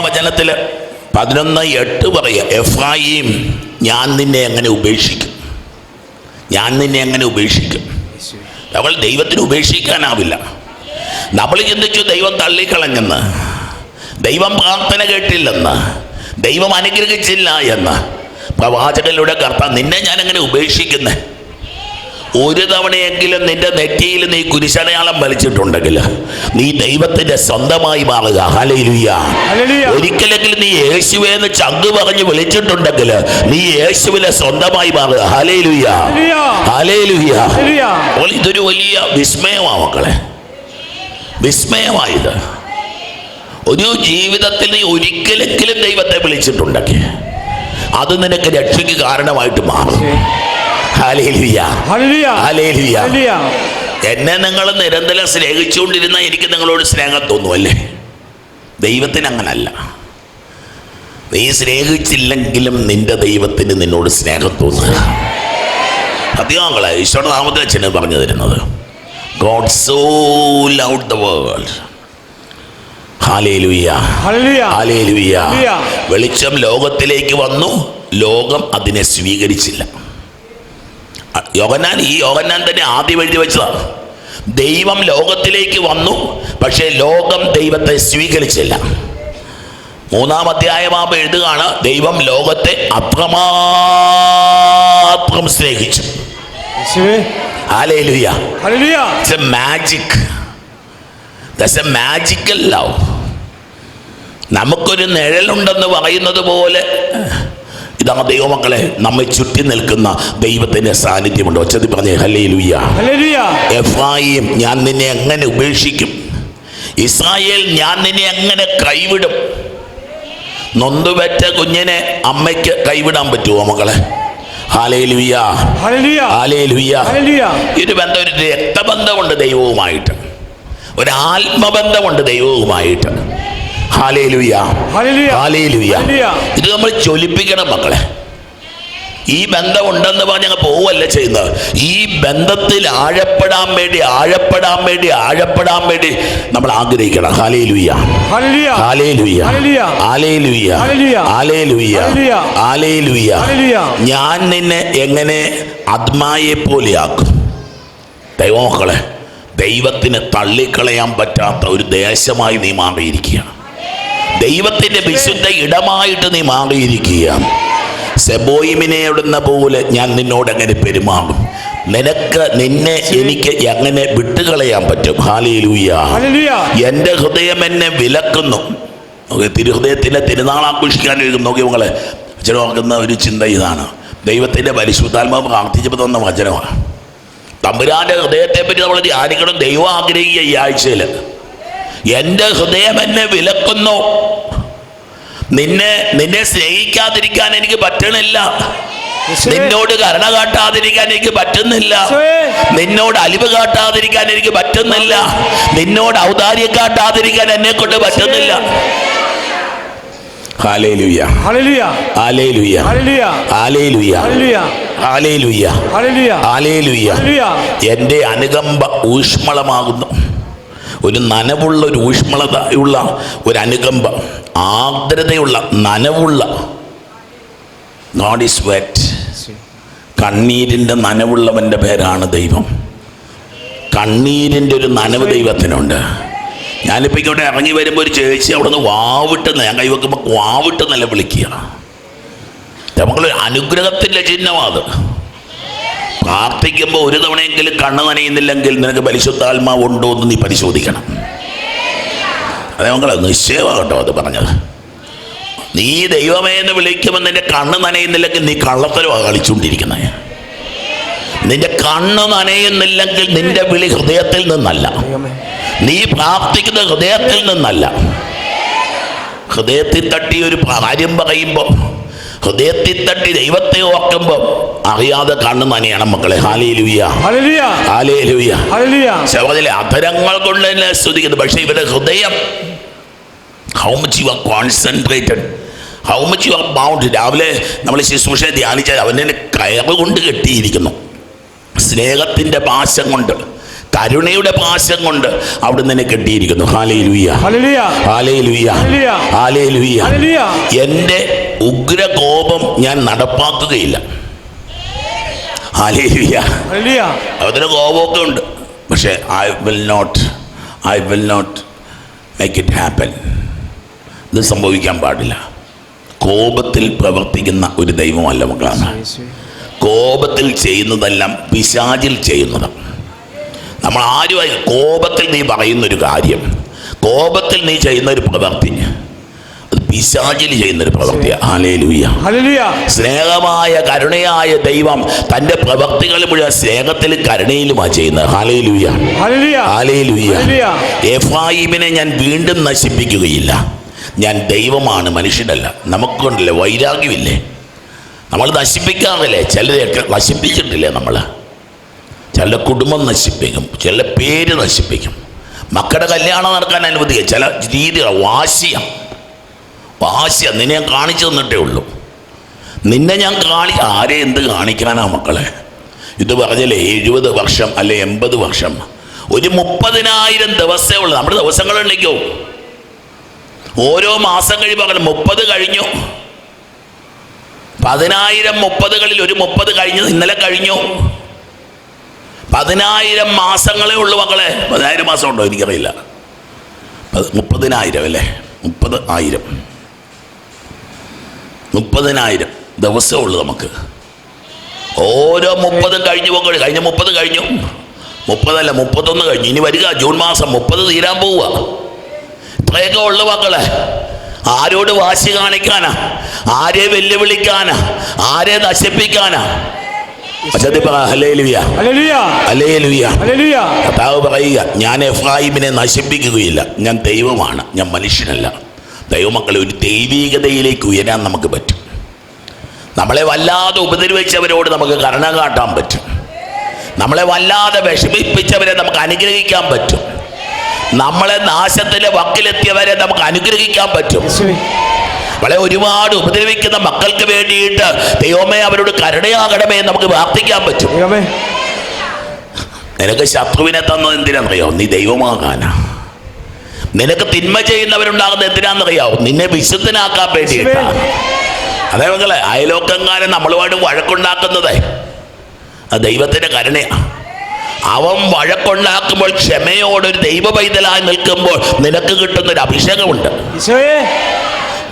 വചനത്തിൽ പതിനൊന്ന് എട്ട് പറയുക എഫ്രായിം ഞാൻ നിന്നെ എങ്ങനെ ഉപേക്ഷിക്കും? ഞാൻ നിന്നെ എങ്ങനെ ഉപേക്ഷിക്കും? അവൾ ദൈവത്തിന് ഉപേക്ഷിക്കാനാവില്ല. നമ്മൾ ചിന്തിച്ചു ദൈവം തള്ളിക്കളഞ്ഞെന്ന് ദൈവം പ്രാർത്ഥന കേട്ടില്ലെന്ന് ദൈവം അനുഗ്രഹിച്ചില്ല എന്ന്. പ്രവാചകനിലൂടെ കർത്താൻ നിന്നെ ഞാൻ എങ്ങനെ ഉപേക്ഷിക്കുന്നേ? ഒരു തവണയെങ്കിലും നിന്റെ നെറ്റിയിൽ നീ കുരിശടയാളം വലിച്ചിട്ടുണ്ടെങ്കിൽ നീ ദൈവത്തിന്റെ സ്വന്തമായി മാറുക. ഹലയിലുയ. ഒരിക്കലെങ്കിലും നീ യേശുവേന്ന് ചങ്ക് പറഞ്ഞ് വിളിച്ചിട്ടുണ്ടെങ്കിൽ നീ യേശുവിനെ സ്വന്തമായി മാറുക. ഹലയിലുയ ഹലയിലുയ. അപ്പോൾ ഇതൊരു വലിയ വിസ്മയമാ മക്കളെ. വിസ്മയമായത്. ഒരു ജീവിതത്തിൽ നീ ഒരിക്കലെങ്കിലും ദൈവത്തെ വിളിച്ചിട്ടുണ്ടെങ്കിൽ അത് നിനക്ക് രക്ഷയ്ക്ക് കാരണമായിട്ട് മാറും. എന്നെ നിങ്ങൾ നിരന്തരം സ്നേഹിച്ചുകൊണ്ടിരുന്ന എനിക്ക് നിങ്ങളോട് സ്നേഹം തോന്നും അല്ലേ ദൈവത്തിന് അങ്ങനല്ല. നീ സ്നേഹിച്ചില്ലെങ്കിലും നിന്റെ ദൈവത്തിന് നിന്നോട് സ്നേഹം തോന്നുക. അധികങ്ങളെ ഈശോയുടെ നാമത്തിൽ അച്ഛന് പറഞ്ഞു തരുന്നത്. God so loved the world. വെളിച്ചം ലോകത്തിലേക്ക് വന്നു. ലോകം അതിനെ സ്വീകരിച്ചില്ല. യോഹന്നാൻ ഈ യോഗനാൻ തന്നെ ആദ്യം എഴുതി വെച്ചതാണ് ദൈവം ലോകത്തിലേക്ക് വന്നു പക്ഷേ ലോകം ദൈവത്തെ സ്വീകരിച്ചില്ല. മൂന്നാം അധ്യായമാകുമ്പോൾ എഴുതുകയാണ് ദൈവം ലോകത്തെ അത്രമാത്രം സ്നേഹിച്ചു. Magical love. നമുക്കൊരു നിഴലുണ്ടെന്ന് പറയുന്നത് പോലെ ഇതാണ് ദൈവമക്കളെ നമ്മെ ചുറ്റി നിൽക്കുന്ന ദൈവത്തിന്റെ സാന്നിധ്യമുണ്ട്. ഒച്ചതി പറഞ്ഞേ ഹലേ ലുയ്യ ഞാൻ നിന്നെ എങ്ങനെ ഉപേക്ഷിക്കും? ഇസ്രായേൽ ഞാൻ നിന്നെ എങ്ങനെ കൈവിടും? നൊന്തുപെറ്റ കുഞ്ഞിനെ അമ്മയ്ക്ക് കൈവിടാൻ പറ്റുമോ ഇത്. ഹല്ലേലൂയ. ഒരു ബന്ധം ഒരു രക്തബന്ധമുണ്ട് ദൈവവുമായിട്ട്. ഒരു ആത്മബന്ധമുണ്ട് ദൈവവുമായിട്ട്. ഇത് നമ്മൾ ജ്വലിപ്പിക്കണം മക്കളെ ഈ ബന്ധം ഉണ്ടെന്ന് പറഞ്ഞ് ഞങ്ങൾ പോവല്ല ചെയ്യുന്നത് ഈ ബന്ധത്തിൽ ആഴപ്പെടാൻ വേണ്ടി ആഴപ്പെടാൻ വേണ്ടി ആഴപ്പെടാൻ വേണ്ടി നമ്മൾ ആഗ്രഹിക്കണം ഹാലേ ലുയ്യ ഹാലേ ലുയ്യ ആലേ ലുയ്യ ആലേ ലുയ്യ ആലേ ലുയ്യ ഞാൻ നിന്നെ എങ്ങനെ ആത്മായെ പോലെയാക്കും ദൈവമക്കളെ ദൈവത്തിന് തള്ളിക്കളയാൻ പറ്റാത്ത ഒരു ദേശമായി നീ മാറിയിരിക്കുകയാണ് ദൈവത്തിന്റെ വിശുദ്ധ ഇടമായിട്ട് നീ മാറിയിരിക്കുക സെബോയിമിനെ ഇടുന്ന പോലെ ഞാൻ നിന്നോട് എങ്ങനെ പെരുമാറും? നിനക്ക് നിന്നെ എനിക്ക് എങ്ങനെ വിട്ടുകളയാൻ പറ്റും? ഹാലിയിലൂയ എന്റെ എന്റെ ഹൃദയം എന്നെ വിലക്കുന്നു. തിരുഹൃദയത്തിന്റെ തിരുനാൾ ആഘോഷിക്കാൻ എഴുതും നോക്കി മകളെ അച്ഛൻ ഓർക്കുന്ന ഒരു ചിന്ത ഇതാണ്. ദൈവത്തിന്റെ പരിശുദ്ധാത്മാവ് പ്രാർത്ഥിച്ചപ്പോൾ തന്ന വചനമാണ്. തമ്പുരാന്റെ ഹൃദയത്തെ പറ്റി നമ്മൾ ധ്യാനിക്കണം. ദൈവം ആഗ്രഹിക്കുക ഈ ആഴ്ചയിൽ എന്റെ ഹൃദയം എന്നെ വിലക്കുന്നു നിന്നെ നിന്നെ സ്നേഹിക്കാതിരിക്കാൻ എനിക്ക് പറ്റണില്ല നിന്നോട് കരുണ കാട്ടാതിരിക്കാൻ എനിക്ക് പറ്റുന്നില്ല നിന്നോട് അലിവ് കാട്ടാതിരിക്കാൻ എനിക്ക് പറ്റുന്നില്ല നിന്നോട് ഔദാര്യം കാട്ടാതിരിക്കാൻ എന്നെ കൊണ്ട് പറ്റുന്നില്ല എന്റെ അനുകമ്പ ഊഷ്മളമാകുന്നു ഒരു നനവുള്ള ഒരു ഊഷ്മളതയുള്ള ഒരു അനുകമ്പ ആർദ്രതയുള്ള നനവുള്ള നോട്ട് ഇസ് വെറ്റ് കണ്ണീരിന്റെ നനവുള്ളവന്റെ പേരാണ് ദൈവം. കണ്ണീരിന്റെ ഒരു നനവ് ദൈവത്തിനുണ്ട്. ഞാനിപ്പോൾ ഇങ്ങോട്ട് ഇറങ്ങി വരുമ്പോൾ ഒരു ചേച്ചി അവിടെ നിന്ന് വാവിട്ടെന്ന് ഞാൻ കൈവെക്കുമ്പോൾ വാവിട്ടെന്നല്ല വിളിക്കുക. നമ്മളൊരു അനുഗ്രഹത്തിന്റെ ചിഹ്നമാണ് അത്. പ്രാർത്ഥിക്കുമ്പോൾ ഒരു തവണയെങ്കിലും കണ്ണു നനയുന്നില്ലെങ്കിൽ നിനക്ക് പരിശുദ്ധാത്മാവ് ഉണ്ടോ എന്ന് നീ പരിശോധിക്കണം. അതെ മക്കളെ നിശ്ചയമാകട്ടോ അത് പറഞ്ഞത്. നീ ദൈവമേ എന്ന് വിളിക്കുമ്പോൾ നിന്റെ കണ്ണ് നനയുന്നില്ലെങ്കിൽ നീ കള്ളത്തരമാണ് കളിച്ചുകൊണ്ടിരിക്കുന്നത് നിന്റെ കണ്ണ് നനയുന്നില്ലെങ്കിൽ നിന്റെ വിളി ഹൃദയത്തിൽ നിന്നല്ല. നീ പ്രാർത്ഥിക്കുന്ന ഹൃദയത്തിൽ നിന്നല്ല. ഹൃദയത്തിൽ തട്ടി ഒരു കാര്യം പറയുമ്പോൾ ഹൃദയത്തിൽ തട്ടി ദൈവത്തെ ഓർക്കുമ്പോൾ അറിയാതെ കണ്ണു മക്കളെ. അധരങ്ങൾ കൊണ്ട് തന്നെ സ്തുതിക്കുന്നു. പക്ഷെ ഇവരുടെ ഹൃദയം how much you are concentrated how much you are bound രാവിലെ നമ്മൾ ശുശ്രൂഷ ധ്യാനിച്ചാൽ അവനെ കയറ് കൊണ്ട് കെട്ടിയിരിക്കുന്നു. സ്നേഹത്തിന്റെ പാശം കൊണ്ട് കരുണയുടെ പാശം കൊണ്ട് അവിടെ നിന്നെ കെട്ടിയിരിക്കുന്നു. ഹാലേ ലുയ്യ ഹാലേ ലുയ്യ. ഹാലേ ലുയ്യ എന്റെ ഉഗ്രകോപം ഞാൻ നടപ്പാക്കുകയില്ല. അതിന് കോപമൊക്കെ ഉണ്ട്. പക്ഷേ I will not I will not make it happen ഇത് സംഭവിക്കാൻ പാടില്ല. കോപത്തിൽ പ്രവർത്തിക്കുന്ന ഒരു ദൈവമല്ല മക്കളാണ്. കോപത്തിൽ ചെയ്യുന്നതെല്ലാം പിശാചിൽ ചെയ്യുന്നതാണ്. നമ്മൾ ആരുമായി കോപത്തിൽ നീ പറയുന്നൊരു കാര്യം കോപത്തിൽ നീ ചെയ്യുന്ന ഒരു പ്രവൃത്തി ചെയ്യുന്ന ചെയ്യുന്നൊരു പ്രവൃത്തിയാണ് സ്നേഹമായ കരുണയായ ദൈവം തന്റെ പ്രവൃത്തികൾ മുഴുവൻ സ്നേഹത്തിലും കരുണയിലുമാണ് ചെയ്യുന്നത്. ഹാലയിലൂയ ഞാൻ വീണ്ടും നശിപ്പിക്കുകയില്ല. ഞാൻ ദൈവമാണ് മനുഷ്യനല്ല. നമുക്കുണ്ടല്ലേ വൈരാഗ്യമില്ലേ? നമ്മൾ നശിപ്പിക്കാറില്ലേ? ചിലരെയൊക്കെ നശിപ്പിച്ചിട്ടില്ലേ നമ്മൾ ചില കുടുംബം നശിപ്പിക്കും ചില പേര് നശിപ്പിക്കും. മക്കളുടെ കല്യാണം നടക്കാൻ അനുവദിക്കുക ചില രീതികൾ വാശിയാണ് വാശിയ നിന്നെ ഞാൻ കാണിച്ചു തന്നിട്ടേ ഉള്ളൂ. നിന്നെ ഞാൻ കാണി ആരെ എന്ത് കാണിക്കാനാ മക്കളെ? ഇത് പറഞ്ഞല്ലേ എഴുപത് വർഷം അല്ലെ എൺപത് വർഷം. ഒരു മുപ്പതിനായിരം ദിവസമേ ഉള്ളൂ. നമ്മുടെ ദിവസങ്ങളുണ്ടെങ്കിലോ ഓരോ മാസം കഴിയുമ്പോൾ മുപ്പത് കഴിഞ്ഞു. പതിനായിരം മുപ്പതുകളിൽ ഒരു മുപ്പത് കഴിഞ്ഞു ഇന്നലെ കഴിഞ്ഞു. പതിനായിരം മാസങ്ങളേ ഉള്ളൂ മക്കളെ. പതിനായിരം മാസം ഉണ്ടോ? എനിക്കറിയില്ല. പത് മുപ്പതിനായിരം അല്ലേ? മുപ്പത് ആയിരം. മുപ്പതിനായിരം. ദിവസമേ ഉള്ളൂ നമുക്ക്. ഓരോ മുപ്പതും കഴിഞ്ഞു പോകും കഴിഞ്ഞ മുപ്പത് കഴിഞ്ഞു. മുപ്പതല്ല മുപ്പത്തൊന്ന് കഴിഞ്ഞു. ഇനി വരിക. ജൂൺ മാസം മുപ്പത് തീരാൻ പോവുക. ഇത്രയൊക്കെ ഉള്ളു മക്കളെ. ആരോട് വാശി കാണിക്കാനാ? ആരെ വെല്ലുവിളിക്കാനാ? ആരെ നശിപ്പിക്കാനാ? പറയുക ഞാൻ എഫ്രാഹിമിനെ നശിപ്പിക്കുകയില്ല. ഞാൻ ദൈവമാണ്. ഞാൻ മനുഷ്യനല്ല. ദൈവമക്കളെ ഒരു ദൈവീകതയിലേക്ക് ഉയരാൻ നമുക്ക് പറ്റും. നമ്മളെ വല്ലാതെ ഉപദ്രവിച്ചവരോട് നമുക്ക് കരുണ കാട്ടാൻ പറ്റും. നമ്മളെ വല്ലാതെ വിഷമിപ്പിച്ചവരെ നമുക്ക് അനുഗ്രഹിക്കാൻ പറ്റും. നമ്മളെ നാശത്തിലെ വക്കിലെത്തിയവരെ നമുക്ക് അനുഗ്രഹിക്കാൻ പറ്റും. വളരെ നമ്മളെ ഒരുപാട് ഉപദ്രവിക്കുന്ന മക്കൾക്ക് വേണ്ടിയിട്ട് ദൈവമേ അവരോട് കരുണയാകണമേ നമുക്ക് പ്രാർത്ഥിക്കാൻ പറ്റും. നിനക്ക് ശത്രുവിനെ തന്നത് എന്തിനാണെന്നറിയോ? നീ ദൈവമാകാനാ. നിനക്ക് തിന്മ ചെയ്യുന്നവരുണ്ടാകുന്നത് എന്തിനാണെന്നറിയാവോ? നിന്നെ വിശുദ്ധനാക്കാൻ വേണ്ടിയിട്ടാ. അതേ മക്കളെ അയലോക്കങ്കാരൻ നമ്മളുമായിട്ട് വഴക്കുണ്ടാക്കുന്നത്. ദൈവത്തിന്റെ കരുണയാ അവൻ വഴക്കുണ്ടാക്കുമ്പോൾ ക്ഷമയോടൊരു ദൈവ പൈതലായി നിൽക്കുമ്പോൾ നിനക്ക് കിട്ടുന്ന ഒരു അഭിഷേകമുണ്ട്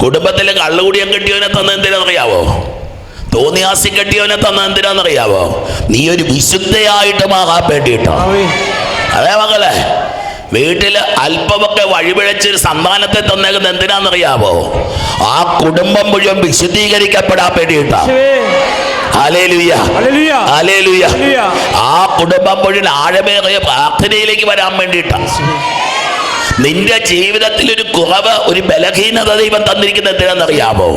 കുടുംബത്തിലെ കള്ളുകൂടിയം കെട്ടിയവനെ തന്നെ എന്തിനാണെന്നറിയാവോ? തോന്നിയാസി കെട്ടിയവനെ തന്നെ എന്തിനാണെന്നറിയാവോ? നീ ഒരു വിശുദ്ധയായിട്ട് മാറാൻ വേണ്ടിയിട്ടാണ്. അതേ മകളെ വീട്ടിൽ അല്പമൊക്കെ വഴിപിഴച്ചൊരു സന്താനത്തെ തന്നേക്കുന്നത് എന്തിനാണെന്നറിയാവോ? ആ കുടുംബം മുഴുവൻ വിശദീകരിക്കപ്പെടാൻ വേണ്ടിയിട്ടാ. ആ കുടുംബം മുഴുവൻ ആഴമേറിയ പ്രാർത്ഥനയിലേക്ക് വരാൻ വേണ്ടിയിട്ടാ. നിന്റെ ജീവിതത്തിൽ ഒരു കുറവ് ഒരു ബലഹീനത ദൈവം തന്നിരിക്കുന്നത് എന്തിനാണെന്നറിയാമോ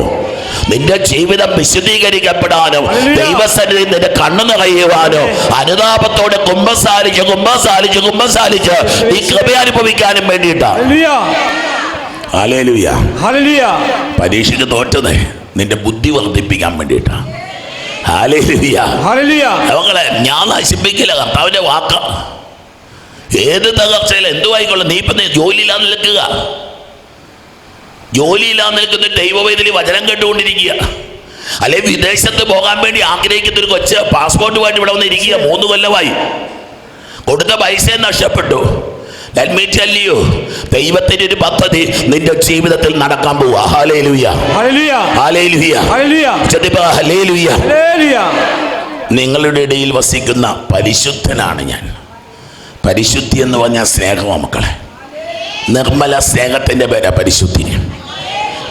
നിന്റെ ജീവിതം വിശദീകരിക്കപ്പെടാനോ. ദൈവസന്നിധി നിന്റെ കണ്ണു നിറയുവാനോ അനുതാപത്തോടെ കുംഭസാലിച്ച് കുംഭസാലിച്ച് കുംഭസാലിച്ച് ഈ കൃപ അനുഭവിക്കാനും വേണ്ടിയിട്ടാണ് പരീക്ഷയ്ക്ക് തോറ്റത് നിന്റെ ബുദ്ധി വർദ്ധിപ്പിക്കാൻ വേണ്ടിയിട്ടാണ് മകളെ ഞാൻ നശിപ്പിക്കില്ല കർത്താവിന്റെ വാക്ക. ഏത് തകർച്ചയിൽ എന്തുമായിക്കൊള്ളു നീ ഇപ്പം ജോലിയില്ലാതെ നിൽക്കുക. ജോലിയില്ലാന്ന് നിൽക്കുന്ന ദൈവവേദലി വചനം കേട്ടുകൊണ്ടിരിക്കുക. അല്ലെ വിദേശത്ത് പോകാൻ വേണ്ടി ആഗ്രഹിക്കുന്ന ഒരു കൊച്ച് പാസ്പോർട്ടുമായിട്ട് ഇവിടെ വന്ന് ഇരിക്കുക മൂന്ന് കൊല്ലമായി. കൊടുത്ത പൈസ നഷ്ടപ്പെട്ടു. Tell ദൈവത്തിന്റെ ഒരു പദ്ധതി നിന്റെ ജീവിതത്തിൽ നടക്കാൻ പോവാ നിങ്ങളുടെ ഇടയിൽ വസിക്കുന്ന പരിശുദ്ധനാണ് ഞാൻ. പരിശുദ്ധി എന്ന് പറഞ്ഞാൽ സ്നേഹമാണ് മക്കളെ. നിർമ്മല സ്നേഹത്തിന്റെ പേരാ പരിശുദ്ധി.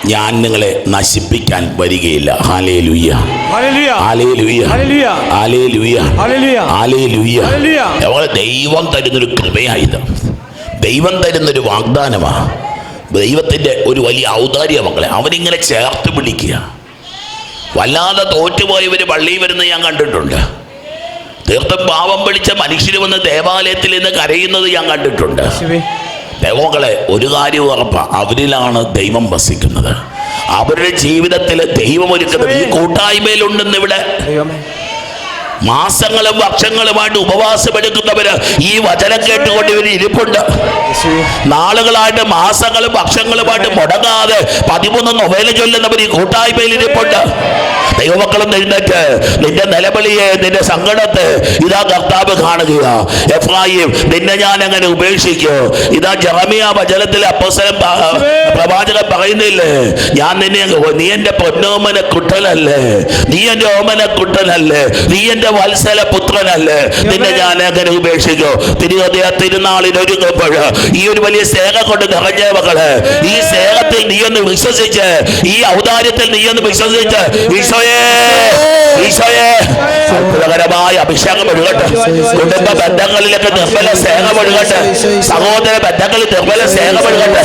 ഞാൻ നിങ്ങളെ നശിപ്പിക്കാൻ വരികയില്ല. ഹാലേ ലുയ്യ ഹല്ലേലൂയ. ഹാലേ ലുയ്യ ഹല്ലേലൂയ. ഹാലേ ലുയ്യ ഹല്ലേലൂയ. ഹാലേ ലുയ്യ ഹല്ലേലൂയ. ദൈവം തരുന്നൊരു കൃപയായത്. ദൈവം തരുന്നൊരു വാഗ്ദാനമാണ് ദൈവത്തിന്റെ ഒരു വലിയ ഔദാര്യ മക്കളെ അവനിങ്ങനെ ചേർത്ത് പിടിക്കുക. വല്ലാതെ തോറ്റുപോയവർ പള്ളിയിൽ വരുന്നത് ഞാൻ കണ്ടിട്ടുണ്ട്. തീർത്തും പാവം പിടിച്ച മനുഷ്യർ വന്ന് ദേവാലയത്തിൽ നിന്ന് കരയുന്നത് ഞാൻ കണ്ടിട്ടുണ്ട്. ദൈവങ്ങളെ ഒരു കാര്യം ഉറപ്പാണ് അവരിലാണ് ദൈവം വസിക്കുന്നത്. അവരുടെ ജീവിതത്തിൽ ദൈവം ഒരുക്കുന്നത്. ഈ കൂട്ടായ്മയിലുണ്ടെന്ന് ഇവിടെ മാസങ്ങളും വർഷങ്ങളുമായിട്ട് ഉപവാസമെടുക്കുന്നവര് ഈ വചനം കേട്ടുകൊണ്ട് ഇവർ ഇരിപ്പുണ്ട്. നാളുകളായിട്ട് മാസങ്ങളും വർഷങ്ങളുമായിട്ട് മുടങ്ങാതെ പതിമൂന്ന് നൊവേല ചൊല്ലുന്നവർ ഈ കൂട്ടായ്മയിൽ ഇരിപ്പുണ്ട്. ദൈവമക്കളും നിന്നിട്ട് നിന്റെ നിലവിളിയെ നിന്റെ സങ്കടത്തെ ഇതാ കർത്താവ് കാണുക എഫ്രായിം നിന്നെ ഞാൻ അങ്ങനെ ഉപേക്ഷിക്കോ. ഇതാ ജറമിയ വചനത്തിൽ അപ്പസരം പ്രവാചകൻ പറയുന്നില്ലേ ഞാൻ നിന്നെ നീ എന്റെ പൊന്നോമന കുട്ടനല്ലേ നീ എന്റെ ഓമന കുട്ടനല്ലേ നീ എന്റെ വത്സല പുത്രനല്ലേ? നിന്നെ ഞാൻ അങ്ങനെ ഉപേക്ഷിക്കോ? തിരുവതിയ തിരുനാളിൽ ഒരുങ്ങുമ്പോൾ ഈ ഒരു വലിയ സേന കൊണ്ട് നിറഞ്ഞ മകൾ ഈ സേനത്തിൽ നീ ഒന്ന് വിശ്വസിച്ച് ഈ ഔദാര്യത്തിൽ നീ ഒന്ന് വിശ്വസിച്ച് ഈശോയെ ഈശോയെ. അത്ഭുതകരമായ അഭിഷേകം ഒഴുകട്ടെ. കുടുംബ ബന്ധങ്ങളിലൊക്കെ നിർമ്മല സേന ഒഴുകട്ടെ. സഹോദര ബന്ധങ്ങളിൽ നിർമ്മല സേന ഒഴുകട്ടെ.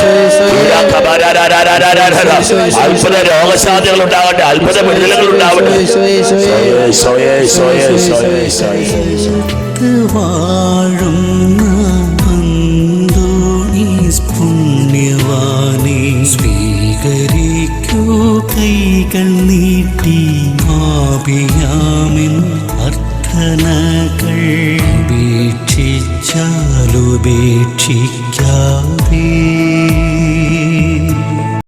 അത്ഭുത രോഗശാന്തികൾ ഉണ്ടാകട്ടെ അത്ഭുത വിടുതലുകൾ ഉണ്ടാവട്ടെ വാഴുന്ന പുണ്യവാനെ സ്വീകരിക്കൂ കൈകൾ നീട്ടി ആപിയാ